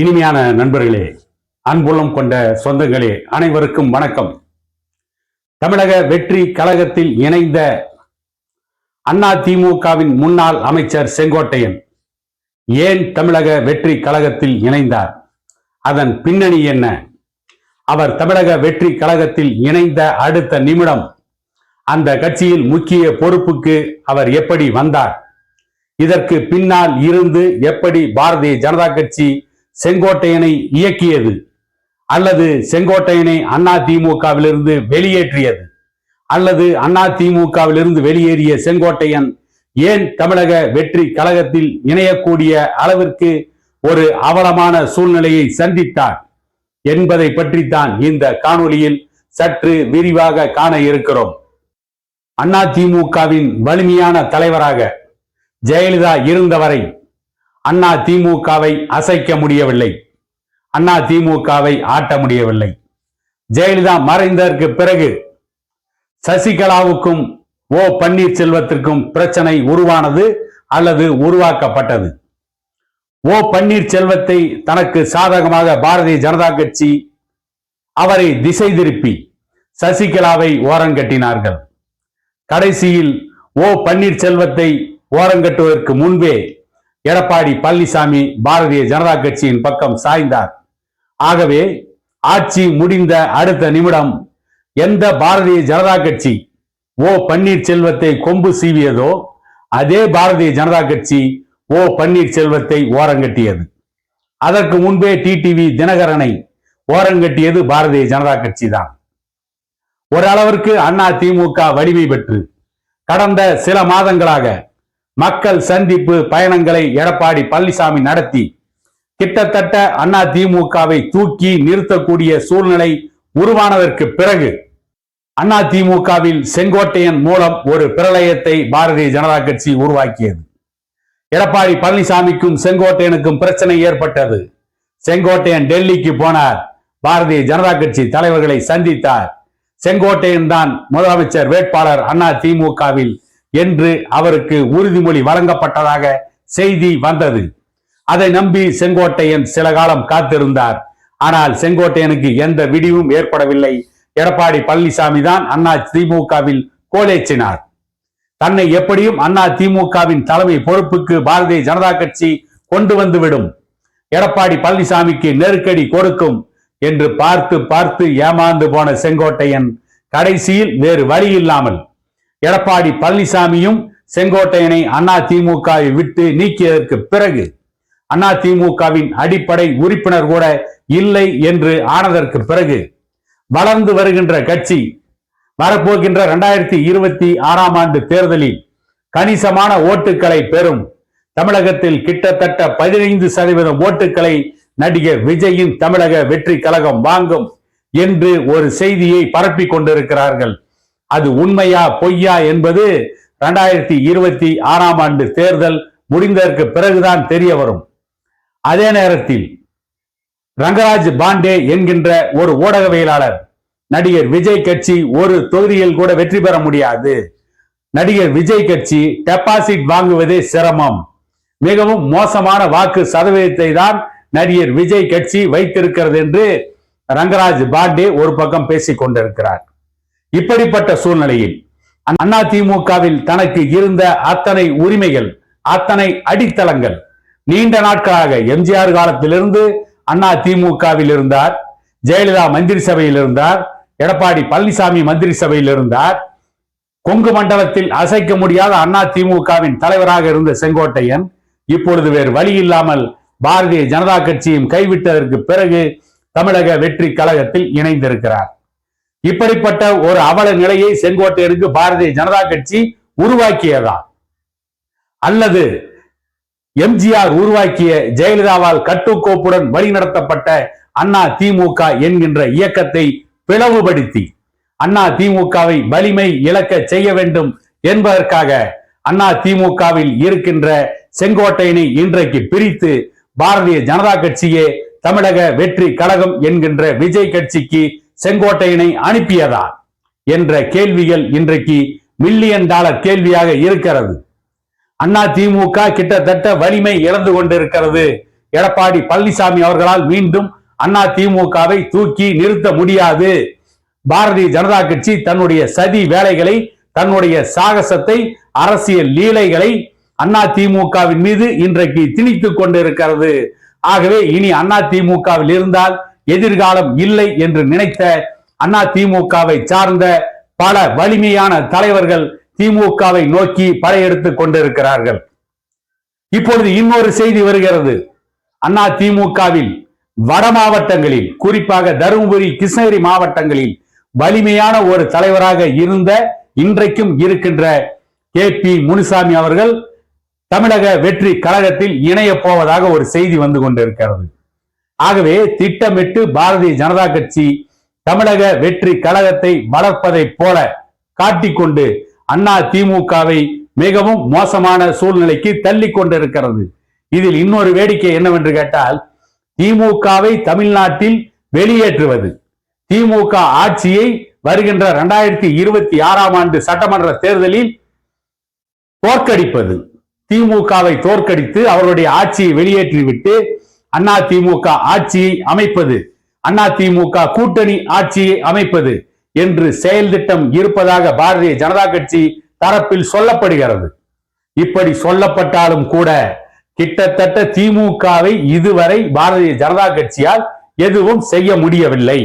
இனிமையான நண்பர்களே அன்புள்ளம் கொண்ட சொந்தங்களே அனைவருக்கும் வணக்கம். தமிழக வெற்றி கழகத்தில் இணைந்த அண்ணா திமுகவின் முன்னாள் அமைச்சர் செங்கோட்டையன் ஏன் தமிழக வெற்றி கழகத்தில் இணைந்தார்? அதன் பின்னணி என்ன? அவர் தமிழக வெற்றி கழகத்தில் இணைந்த அடுத்த நிமிடம் அந்த கட்சியில் முக்கிய பொறுப்புக்கு அவர் எப்படி வந்தார்? இதற்கு பின்னால் இருந்து எப்படி பாரதிய ஜனதா கட்சி செங்கோட்டையனை இயக்கியது அல்லது செங்கோட்டையனை அண்ணா திமுகவிலிருந்து வெளியேற்றியது அல்லது அண்ணா திமுகவிலிருந்து வெளியேறிய செங்கோட்டையன் ஏன் தமிழக வெற்றி கழகத்தில் இணையக்கூடிய அளவிற்கு ஒரு அவலமான சூழ்நிலையை சந்தித்தார் என்பதை பற்றித்தான் இந்த காணொளியில் சற்று விரிவாக காண இருக்கிறோம். அண்ணா திமுகவின் வலிமையான தலைவராக ஜெயலலிதா இருந்தவரை அண்ணா திமுகவை அசைக்க முடியவில்லை. அண்ணா திமுகவை ஆட்ட முடியவில்லை. ஜெயலலிதா மறைந்ததற்கு பிறகு சசிகலாவுக்கும் ஓ பன்னீர்செல்வத்திற்கும் பிரச்சனை உருவானது அல்லது உருவாக்கப்பட்டது. ஓ பன்னீர்செல்வத்தை தனக்கு சாதகமாக பாரதிய ஜனதா கட்சி அவரை திசை திருப்பி சசிகலாவை ஓரங்கட்டினார்கள் கடைசியில் ஓ பன்னீர்செல்வத்தை ஓரங்கட்டுவதற்கு முன்பே எடப்பாடி பழனிசாமி பாரதிய ஜனதா கட்சியின் பக்கம் சாய்ந்தார். ஆகவே ஆட்சி முடிந்த அடுத்த நிமிடம் எந்த பாரதிய ஜனதா கட்சி ஓ பன்னீர்செல்வத்தை கொம்பு சீவியதோ அதே பாரதிய ஜனதா கட்சி ஓ பன்னீர்செல்வத்தை ஓரங்கட்டியது. அதற்கு முன்பே டிடிவி தினகரனை ஓரங்கட்டியது பாரதிய ஜனதா கட்சி தான் ஓரளவிற்கு அண்ணா திமுக வலிமை பெற்று கடந்த சில மாதங்களாக மக்கள் சந்திப்பு பயணங்களை எடப்பாடி பழனிசாமி நடத்தி. கிட்டத்தட்ட அண்ணா திமுகவை தூக்கி நிறுத்தக்கூடிய சூழ்நிலை உருவானதற்கு பிறகு அண்ணா திமுகவில் செங்கோட்டையன் மூலம் ஒரு பிரளயத்தை பாரதிய ஜனதா கட்சி உருவாக்கியது. எடப்பாடி பழனிசாமிக்கும் செங்கோட்டையனுக்கும் பிரச்சனை ஏற்பட்டது. செங்கோட்டையன் டெல்லிக்கு போனார். பாரதிய ஜனதா கட்சி தலைவர்களை சந்தித்தார். செங்கோட்டையன் தான் முதலமைச்சர் வேட்பாளர் அண்ணா திமுகவில் என்று அவருக்கு உறுதிமொழி வழங்கப்பட்டதாக செய்தி வந்தது. அதை நம்பி செங்கோட்டையன் சில காலம் காத்திருந்தார். ஆனால் செங்கோட்டையனுக்கு எந்த விடிவும் ஏற்படவில்லை. எடப்பாடி பழனிசாமி தான் அண்ணா திமுகவில் கோலேச்சினார். தன்னை எப்படியும் அண்ணா திமுகவின் தலைமை பொறுப்புக்கு பாரதிய ஜனதா கட்சி கொண்டு வந்துவிடும். எடப்பாடி பழனிசாமிக்கு நெருக்கடி கொடுக்கும் என்று பார்த்து பார்த்து ஏமாந்து போன செங்கோட்டையன் கடைசியில் வேறு வழி இல்லாமல் எடப்பாடி பழனிசாமியும் செங்கோட்டையனை அண்ணா திமுகவை விட்டு நீக்கியதற்கு பிறகு அண்ணா திமுகவின் அடிப்படை உறுப்பினர் கூட இல்லை என்று ஆனதற்கு பிறகு வளர்ந்து வருகின்ற கட்சி வரப்போகின்ற இரண்டாயிரத்தி இருபத்தி ஆறாம் ஆண்டு தேர்தலில் கணிசமான ஓட்டுக்களை பெறும். தமிழகத்தில் கிட்டத்தட்ட பதினைந்து சதவீதம் ஓட்டுக்களை நடிகர் விஜயின் தமிழக வெற்றி கழகம் வாங்கும் என்று ஒரு செய்தியை பரப்பிக் கொண்டிருக்கிறார்கள். அது உண்மையா பொய்யா என்பது ரெண்டாயிரத்தி இருபத்தி ஆறாம் ஆண்டு தேர்தல் முடிந்ததற்கு பிறகுதான் தெரிய வரும். அதே நேரத்தில் ரங்கராஜ் பாண்டே என்கின்ற ஒரு ஊடகவியலாளர் நடிகர் விஜய் கட்சி ஒரு தொகுதியில் கூட வெற்றி பெற முடியாது. நடிகர் விஜய் கட்சி டெபாசிட் வாங்குவதே சிரமம். மிகவும் மோசமான வாக்கு சதவீதத்தை தான் நடிகர் விஜய் கட்சி வைத்திருக்கிறது என்று ரங்கராஜ் பாண்டே ஒரு பக்கம் பேசிக் கொண்டிருக்கிறார் இப்படிப்பட்ட சூழ்நிலையில் அண்ணா திமுகவில் தனக்கு இருந்த அத்தனை உரிமைகள் அத்தனை அடித்தளங்கள் நீண்ட நாட்களாக எம்ஜிஆர் காலத்திலிருந்து அண்ணா திமுகவில் இருந்தார் ஜெயலலிதா மந்திரி சபையில் இருந்தார் எடப்பாடி பழனிசாமி மந்திரி சபையில் இருந்தார். கொங்கு மண்டலத்தில் அசைக்க முடியாத அண்ணா திமுகவின் தலைவராக இருந்த செங்கோட்டையன் இப்பொழுது வேறு வழி இல்லாமல் பாரதிய ஜனதா கட்சியும் கைவிட்டதற்கு பிறகு தமிழக வெற்றி கழகத்தில் இணைந்திருக்கிறார். இப்படிப்பட்ட ஒரு அவல நிலையை செங்கோட்டையனுக்கு பாரதிய ஜனதா கட்சி உருவாக்கியதா? அல்லது எம்ஜிஆர் உருவாக்கிய ஜெயலலிதாவால் கட்டுக்கோப்புடன் வழிநடத்தப்பட்ட அண்ணா திமுக என்கின்ற இயக்கத்தை பிளவுபடுத்தி அண்ணா திமுகவை வலிமை இழக்க செய்ய வேண்டும் என்பதற்காக அண்ணா திமுகவில் இருக்கின்ற செங்கோட்டையனை இன்றைக்கு பிரித்து பாரதிய ஜனதா கட்சியே தமிழக வெற்றி கழகம் என்கின்ற விஜய் கட்சிக்கு செங்கோட்டையனை அனுப்பியதா என்ற கேள்விகள் இன்றைக்கு மில்லியன் டாலர் கேள்வியாக இருக்கிறது. அண்ணா திமுக கிட்டத்தட்ட வலிமை இழந்து கொண்டிருக்கிறது. எடப்பாடி பழனிசாமி அவர்களால் மீண்டும் அண்ணா திமுகவை தூக்கி நிறுத்த முடியாது. பாரதிய ஜனதா கட்சி தன்னுடைய சதி வேலைகளை தன்னுடைய சாகசத்தை அரசியல் லீலைகளை அண்ணா திமுகவின் மீது இன்றைக்கு திணித்துக் கொண்டிருக்கிறது. ஆகவே இனி அண்ணா திமுகவில் இருந்தால் எதிர்காலம் இல்லை என்று நினைத்த அண்ணா திமுகவை சார்ந்த பல வலிமையான தலைவர்கள் திமுகவை நோக்கி படையெடுத்துக் கொண்டிருக்கிறார்கள். இப்பொழுது இன்னொரு செய்தி வருகிறது. அண்ணா திமுகவில் வட மாவட்டங்களில் குறிப்பாக தருமபுரி கிருஷ்ணகிரி மாவட்டங்களில் வலிமையான ஒரு தலைவராக இருந்த இன்றைக்கும் இருக்கின்ற கே பி முனுசாமி அவர்கள் தமிழக வெற்றி கழகத்தில் இணைய போவதாக ஒரு செய்தி வந்து கொண்டிருக்கிறது. ஆகவே திட்டமிட்டு பாரதிய ஜனதா கட்சி தமிழக வெற்றி கழகத்தை வளர்ப்பதை போல காட்டிக்கொண்டு அண்ணா திமுகவை மிகவும் மோசமான சூழ்நிலைக்கு தள்ளி கொண்டிருக்கிறது. இதில் இன்னொரு வேடிக்கை என்னவென்று கேட்டால் திமுகவை தமிழ்நாட்டில் வெளியேற்றுவது. திமுக ஆட்சியை வருகின்ற இரண்டாயிரத்தி இருபத்தி ஆறாம் ஆண்டு சட்டமன்ற தேர்தலில் தோற்கடிப்பது. திமுகவை தோற்கடித்து அவருடைய ஆட்சியை வெளியேற்றிவிட்டு அண்ணா திமுக ஆட்சியை அமைப்பது. அண்ணா திமுக கூட்டணி ஆட்சியை அமைப்பது என்று செயல் திட்டம் இருப்பதாக பாரதிய ஜனதா கட்சி தரப்பில் சொல்லப்படுகிறது. இப்படி சொல்லப்பட்டாலும் கூட கிட்டத்தட்ட திமுகவை இதுவரை பாரதிய ஜனதா கட்சியால் எதுவும் செய்ய முடியவில்லை.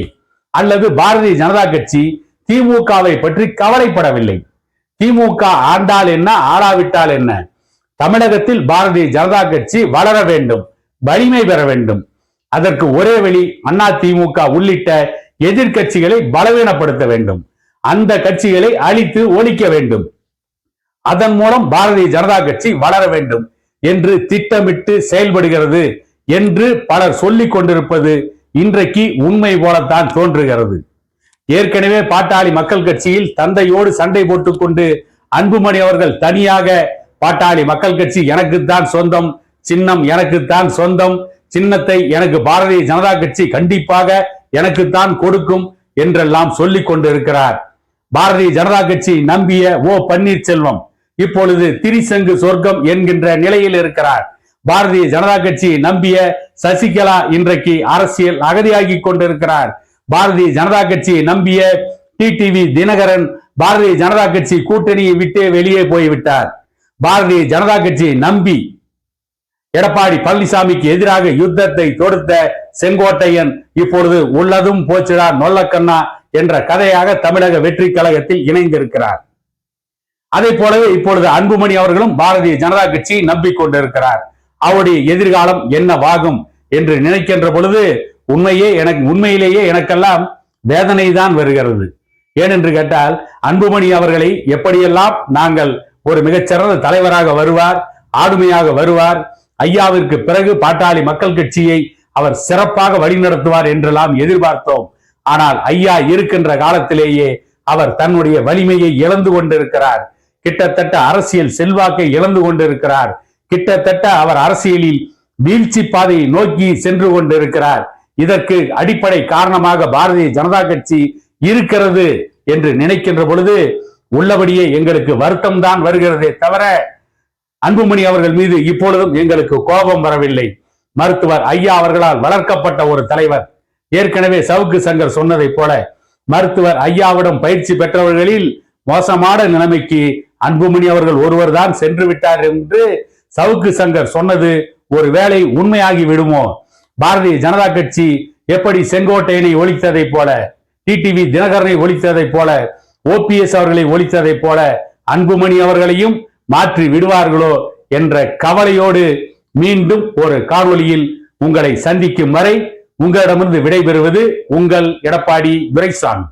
அல்லது பாரதிய ஜனதா கட்சி திமுகவை பற்றி கவலைப்படவில்லை. திமுக ஆண்டால் என்ன ஆளாவிட்டால் என்ன? தமிழகத்தில் பாரதிய ஜனதா கட்சி வளர வேண்டும். வலிமை பெற வேண்டும். அதற்கு ஒரே வழி அண்ணா திமுக உள்ளிட்ட எதிர்க்கட்சிகளை பலவீனப்படுத்த வேண்டும். அந்த கட்சிகளை அழித்து ஒழிக்க வேண்டும். அதன் மூலம் பாரதிய ஜனதா கட்சி வளர வேண்டும் என்று திட்டமிட்டு செயல்படுகிறது என்று பலர் சொல்லிக் கொண்டிருப்பது இன்றைக்கு உண்மை போலத்தான் தோன்றுகிறது. ஏற்கனவே பாட்டாளி மக்கள் கட்சியில் தந்தையோடு சண்டை போட்டுக்கொண்டு அன்புமணி அவர்கள் தனியாக பாட்டாளி மக்கள் கட்சி எனக்குத்தான் சொந்தம். சின்னம் எனக்குத்தான் சொந்தம். சின்னத்தை எனக்கு பாரதிய ஜனதா கட்சி கண்டிப்பாக எனக்குத்தான் கொடுக்கும் என்றெல்லாம் சொல்லிக் கொண்டிருக்கிறார். பாரதிய ஜனதா கட்சி நம்பிய ஓ பன்னீர்செல்வம் இப்பொழுது திரிசங்கு சொர்க்கம் என்கின்ற நிலையில் இருக்கிறார். பாரதிய ஜனதா கட்சி நம்பிய சசிகலா இன்றைக்கு அரசியல் அகதியாகி கொண்டிருக்கிறார். பாரதிய ஜனதா கட்சியை நம்பிய டிடிவி தினகரன் பாரதிய ஜனதா கட்சி கூட்டணியை விட்டு வெளியே போய்விட்டார். பாரதிய ஜனதா கட்சியை நம்பி எடப்பாடி பழனிசாமிக்கு எதிராக யுத்தத்தை தொடுத்த செங்கோட்டையன் இப்பொழுது உள்ளதும் போச்சுடா நொல்லக்கண்ணா என்ற கதையாக தமிழக வெற்றி கழகத்தில் இணைந்திருக்கிறார். அதே போலவே இப்பொழுது அன்புமணி அவர்களும் பாரதிய ஜனதா கட்சியை நம்பிக்கொண்டிருக்கிறார். அவருடைய எதிர்காலம் என்னவாகும் என்று நினைக்கின்ற பொழுது உண்மையே எனக்கு உண்மையிலேயே எனக்கெல்லாம் வேதனை தான் வருகிறது. ஏனென்று கேட்டால் அன்புமணி அவர்களை எப்படியெல்லாம் நாங்கள் ஒரு மிகச்சிறந்த தலைவராக வருவார் ஆளுமையாக வருவார் ஐயாவிற்கு பிறகு பாட்டாளி மக்கள் கட்சியை அவர் சிறப்பாக வழிநடத்துவார் என்றெல்லாம் எதிர்பார்த்தோம். ஆனால் ஐயா இருக்கின்ற காலத்திலேயே அவர் தன்னுடைய வலிமையை இழந்து கொண்டிருக்கிறார். கிட்டத்தட்ட அரசியல் செல்வாக்கை இழந்து கொண்டிருக்கிறார். கிட்டத்தட்ட அவர் அரசியலில் வீழ்ச்சி பாதையை நோக்கி சென்று கொண்டிருக்கிறார். இதற்கு அடிப்படை காரணமாக பாரதிய ஜனதா கட்சி இருக்கிறது என்று நினைக்கின்ற பொழுது உள்ளபடியே எங்களுக்கு வருத்தம் தான் வருகிறதே தவிர அன்புமணி அவர்கள் மீது இப்பொழுதும் எங்களுக்கு கோபம் வரவில்லை. மருத்துவர் ஐயா அவர்களால் வளர்க்கப்பட்ட ஒரு தலைவர். ஏற்கனவே சவுக்கு சங்கர் சொன்னதைப் போல மருத்துவர் ஐயாவிடம் பயிற்சி பெற்றவர்களில் மோசமான நிலைமைக்கு அன்புமணி அவர்கள் ஒருவர் தான் சென்று விட்டார் என்று சவுக்கு சங்கர் சொன்னது ஒரு வேளை உண்மையாகி விடுமோ? பாரதிய ஜனதா கட்சி எப்படி செங்கோட்டையனை ஒழித்ததை போல டிடிவி தினகரனை ஒழித்ததை போல ஓபிஎஸ் அவர்களை ஒழித்ததை போல அன்புமணி அவர்களையும் மாற்றி விடுவார்களோ என்ற கவலையோடு மீண்டும் ஒரு காணொலியில் உங்களை சந்திக்கும் வரை உங்களிடமிருந்து விடைபெறுவது உங்கள் எடப்பாடி துரைசாமி.